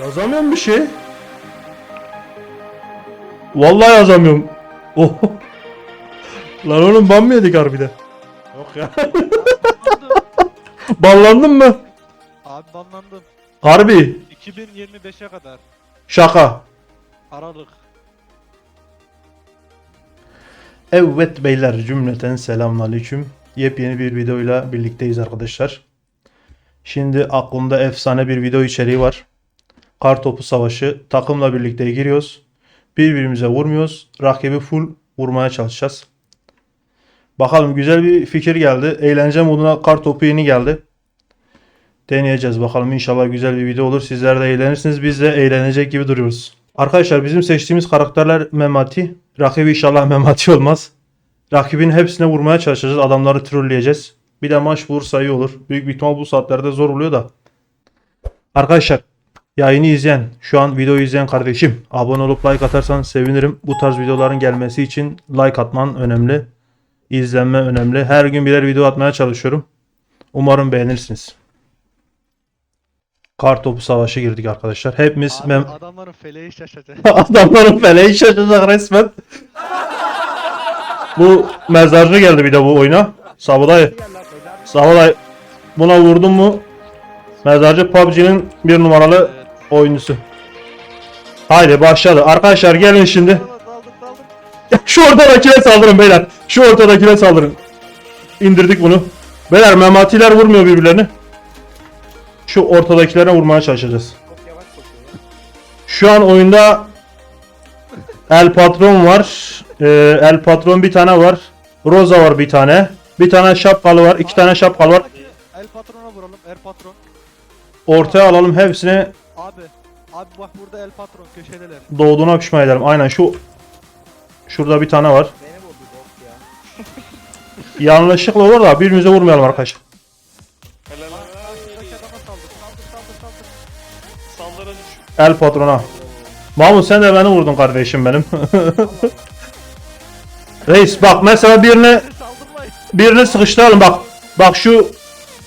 Yazamıyorum bir şey. Vallahi yazamıyorum. Oh. Lan oğlum ban mı yedik harbiden? Yok ya. Banlandın mı? Abi banlandım. Harbi. 2025'e kadar. Şaka. Aralık. Evet beyler cümleten selamünaleyküm. Yepyeni bir videoyla birlikteyiz arkadaşlar. Şimdi aklımda efsane bir video içeriği var. Kar topu savaşı. Takımla birlikte giriyoruz. Birbirimize vurmuyoruz. Rakibi full vurmaya çalışacağız. Bakalım güzel bir fikir geldi. Eğlence moduna kar topu yeni geldi. Deneyeceğiz bakalım inşallah güzel bir video olur. Sizler de eğlenirsiniz. Biz de eğlenecek gibi duruyoruz. Arkadaşlar bizim seçtiğimiz karakterler Memati. Rakibi inşallah Memati olmaz. Rakibin hepsine vurmaya çalışacağız. Adamları trolleyeceğiz. Bir de maç bulursa iyi olur. Büyük bir ihtimal bu saatlerde zor oluyor da. Arkadaşlar yayını izleyen, şu an videoyu izleyen kardeşim abone olup like atarsan sevinirim. Bu tarz videoların gelmesi için like atman önemli. İzlenme önemli. Her gün birer video atmaya çalışıyorum. Umarım beğenirsiniz. Kar topu savaşı girdik arkadaşlar. Hepimiz Abi mem- adamların feleği şaşacak. Adamların feleği şaşacak resmen. bu mezarcı geldi bir de bu oyuna. Sabıday. Sabıday. Buna vurdun mu? Mezarcı PUBG'nin bir numaralı. Oyuncusu. Haydi başladı. Arkadaşlar gelin şimdi. Şu ortadakine saldırın beyler. Şu ortadakine saldırın. İndirdik bunu. Beyler mematiler vurmuyor birbirlerini. Şu ortadakilerine vurmaya çalışacağız. Şu an oyunda El Patron var. Ee, El Patron bir tane var. Rosa var bir tane. Bir tane şapkalı var. iki tane şapkalı var. El patrona vuralım. El patron. Ortaya alalım hepsini Abi. Abi bak burada el patron köşedeler. doğduğuna pişman edelim. Aynen şu şurada bir tane var. Beni vurdu bok ya. Yanlışlıkla olur da birbirimize vurmayalım arkadaşlar. Karşıdaki adama saldır. Saldır saldır saldır. Saldırı düş. El patrona. Mahmut sen de beni vurdun kardeşim benim. Reis bak mesela birine Saldırmayın. birini sıkıştıralım bak. Bak şu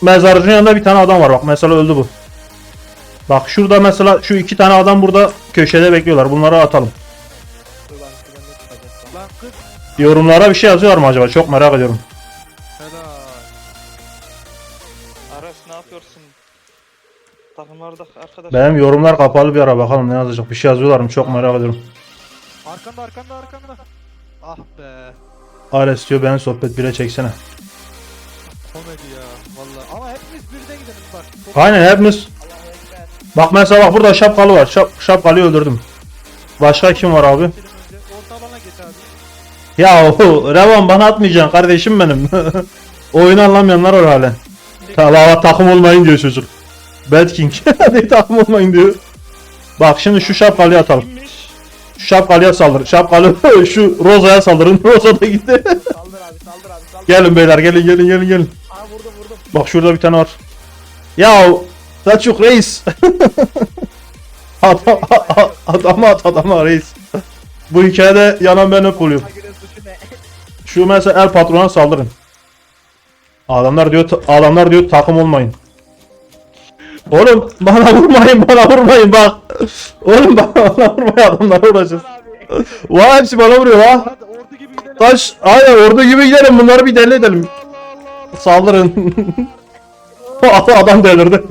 mezarcının yanında bir tane adam var bak mesela öldü bu. Bak şurada mesela şu iki tane adam burada köşede bekliyorlar. Bunları atalım. Ulan şuradan ne çıkacak lan? Lan kız. Yorumlara bir şey yazıyorlar mı acaba? Çok merak ediyorum. Helal. Aras ne yapıyorsun? Takımlarda arkadaş. Benim yorumlar kapalı bir ara bakalım ne yazacak. Bir şey yazıyorlar mı? Çok merak ediyorum. Arkanda arkanda arkanda. Ah be. Ares diyor beni sohbet bile çeksene. Komedi ya. Vallahi. Ama hepimiz birden gidelim bak. Aynen hepimiz. Bak mesela bak burada şapkalı var. Şap, şapkalıyı öldürdüm. Başka kim var abi? Ya Revan bana atmayacaksın kardeşim benim. Oyunu anlamayanlar var halen. Ta takım olmayın diyor çocuk. Bad King. ne takım olmayın diyor. Bak şimdi şu şapkalıyı atalım. Şu şapkalıya saldır. Şapkalı şu Roza'ya saldırın. Roza da gitti. Saldır abi saldır abi saldır. gelin beyler gelin gelin gelin gelin. Aa vurdum vurdum. Bak şurada bir tane var. Ya Selçuk reis. Adam, adama at adama reis. Bu hikayede yanan ben hep oluyorum. Şu mesela el patrona saldırın. Adamlar diyor adamlar diyor takım olmayın. Oğlum bana vurmayın bana vurmayın bak. Oğlum bana, vurmayın adamlara vuracağız. abi. Vay hepsi bana vuruyor ha. Taş aynen ordu gibi gidelim bunları bir deli edelim. Saldırın. Adam delirdi.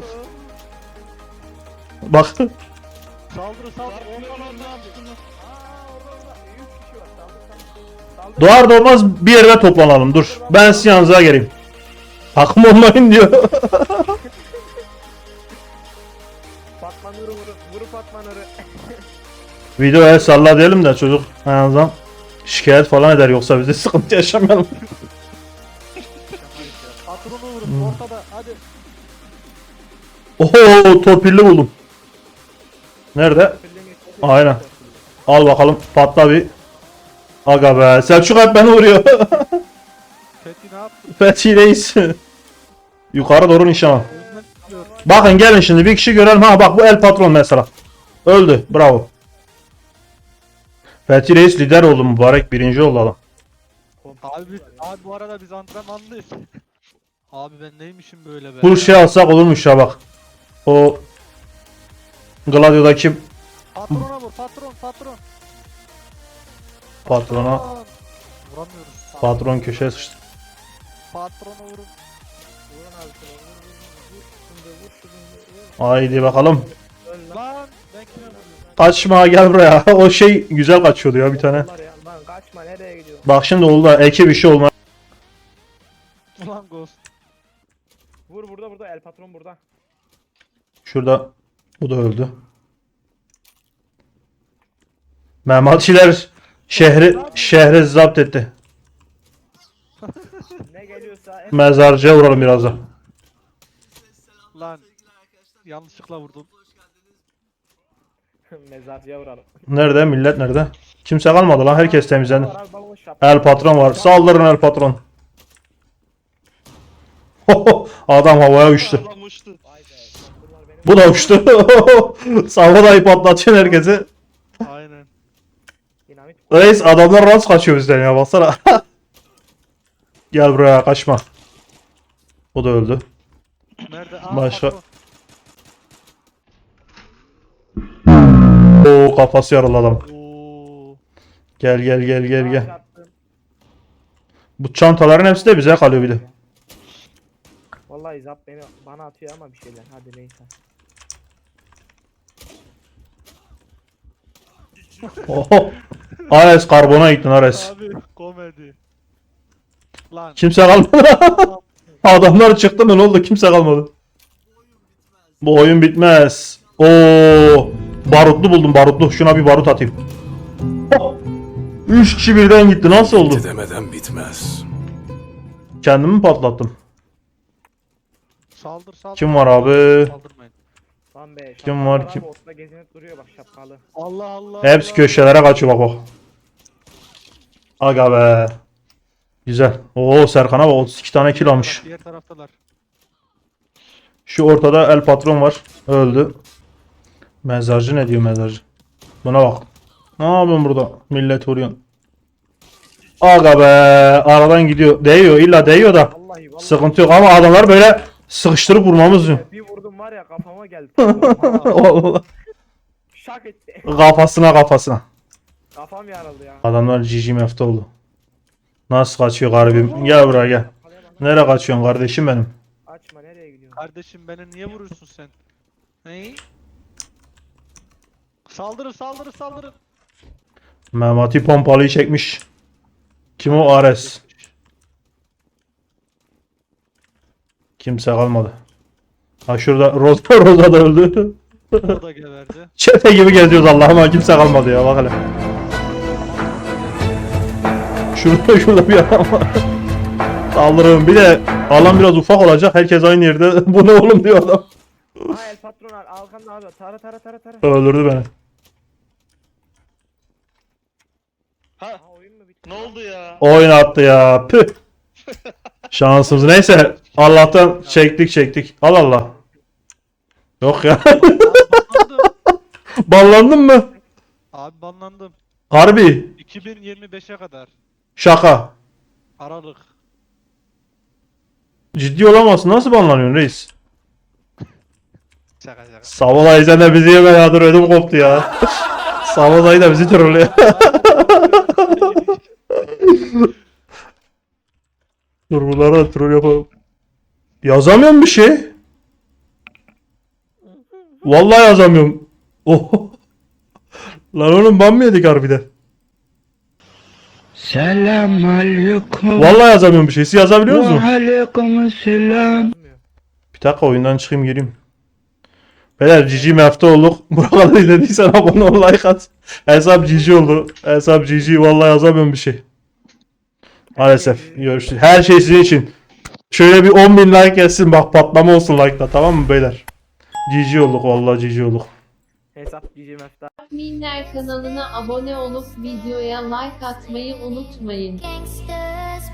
Bak Saldırı saldırı. Doğar doğmaz bir yere toplanalım dur. Ben sizin yanınıza geleyim. Takım olmayın diyor. Fatma Nur'u vurup vurup Fatma Nur'u. Videoya salla diyelim de çocuk en azından şikayet falan eder yoksa biz de sıkıntı yaşamayalım. Patronu vurun ortada hadi. Oho torpilli buldum. Nerede? Aynen. Al bakalım patla bir. Aga be Selçuk hep beni vuruyor. Fethi ne yaptı? Fethi reis. Yukarı doğru tutuyor. Bakın gelin şimdi bir kişi görelim. Ha bak bu el patron mesela. Öldü. Bravo. Fethi reis lider oldu mübarek. Birinci oldu adam. Abi, abi bu arada biz antrenmanlıyız. abi ben neymişim böyle be. Bu şey alsak olurmuş ya bak. O Gladio'daki Patrona vur patron patron. patrona Patron. Vuramıyoruz. patron köşeye sıçtı. Patrona vurun. Vurun abi şunu. Vur vur vur. Vur şimdi vur şimdi. Vur. Haydi bakalım. Öl lan. Lan ben kime vuruyorum? Kaçma gel buraya. O şey güzel kaçıyordu ya bir tane. Ya. Lan kaçma nereye gidiyorsun? Bak şimdi oldu. Eki bir şey olmaz. Ulan Ghost. Vur burada burada el patron burada. Şurada bu da öldü. Mehmetçiler şehri şehri zapt etti. Ne geliyorsa Mezarcıya vuralım birazdan. Lan. Yanlışlıkla vurdum. mezarcıya vuralım. Nerede millet nerede? Kimse kalmadı lan herkes temizlendi. Var abi balon şapka. El patron var. Saldırın el patron. Adam havaya uçtu. Bu da uçtu. Savadayı patlatıyor herkesi. Aynen. Dinamit. Reis adamlar rast kaçıyor bizden ya baksana. Gel buraya kaçma. O da öldü. Nerede? Aa, Başka- patron. Oo kafası yaralı adam. Oo. Gel gel gel gel gel. Çarptım. Bu çantaların hepsi de bize kalıyor bir de. Vallahi zap beni bana atıyor ama bir şeyler. Hadi neyse. Oho. Ares karbona gittin Ares. Abi komedi. Lan. Kimse kalmadı. Adamlar çıktı mı ne oldu? Kimse kalmadı. Bu oyun bitmez. Oo, barutlu buldum barutlu. Şuna bir barut atayım. Hop. Üç kişi birden gitti. Nasıl oldu? demeden bitmez. Kendimi patlattım. Saldır saldır. Kim var abi? Saldırmayın. Lan be. Kim var, kim? Ortada gezinip duruyor bak şapkalı. Allah Allah. Hepsi Allah. köşelere kaçıyor bak bak. Aga be. Güzel. Oo Serkan'a bak 32 tane kill almış. Diğer taraftalar. Şu ortada el patron var. Öldü. Mezarcı ne diyor mezarcı? Buna bak. Ne yapıyorsun burada? Millet vuruyorsun. Aga be. Aradan gidiyor. Değiyor. illa değiyor da. Vallahi vallahi. Sıkıntı yok ama adamlar böyle sıkıştırıp vurmamız lazım. Var ya kafama geldi. Vallahi. Şak etti. kafasına kafasına. Kafam yarıldı ya. Adamlar GG mefte oldu. Nasıl kaçıyor garibim? Gel buraya gel. Nereye kaçıyorsun kardeşim benim? Açma nereye gidiyorsun? Kardeşim beni niye vuruyorsun sen? Hey? Saldırın saldırın saldırın. Memati pompalıyı çekmiş. Kim o? Ares. Kimse kalmadı. Ha şurada Rosa, Rosa da öldü. O da geberdi. Çete gibi geziyoruz Allah'ıma kimse kalmadı ya bak hele. Şurada şurada bir adam var. Saldırın bir de alan biraz ufak olacak herkes aynı yerde. Bu ne oğlum diyor adam. Ha el patron al. Alkan abi. Tara tara tara tara. Öldürdü beni. Ha oyun mu bitti? Ne oldu ya? Oyun attı ya. Püh. Şansımız neyse. Allah'tan çektik çektik. Al Allah. Yok ya. Banlandım. Ballandın mı? Abi banlandım. Harbi. 2025'e kadar. Şaka. Aralık. Ciddi olamazsın. Nasıl banlanıyorsun reis? Şaka şaka. Savolay sen de bizi yeme ya. Dur ödüm koptu ya. Savolay da bizi trollüyor. Dur bunlara da troll yapalım. Yazamıyorum bir şey. Vallahi yazamıyorum. Oh. Lan oğlum ban mı yedik harbiden? Selamünaleyküm. Vallahi yazamıyorum bir şey. Siz yazabiliyor musunuz? Aleykümselam. Bir dakika oyundan çıkayım gireyim. Beyler GG mefte olduk. Buraları izlediysen abone ol like at. Hesap GG oldu. Hesap GG vallahi yazamıyorum bir şey. Maalesef. Görüşürüz. Her şey sizin için. Şöyle bir 10 bin like gelsin bak patlama olsun like'da tamam mı beyler? GG olduk vallahi GG olduk. Hesap GG Mefta. Minler kanalına abone olup videoya like atmayı unutmayın. Gangsters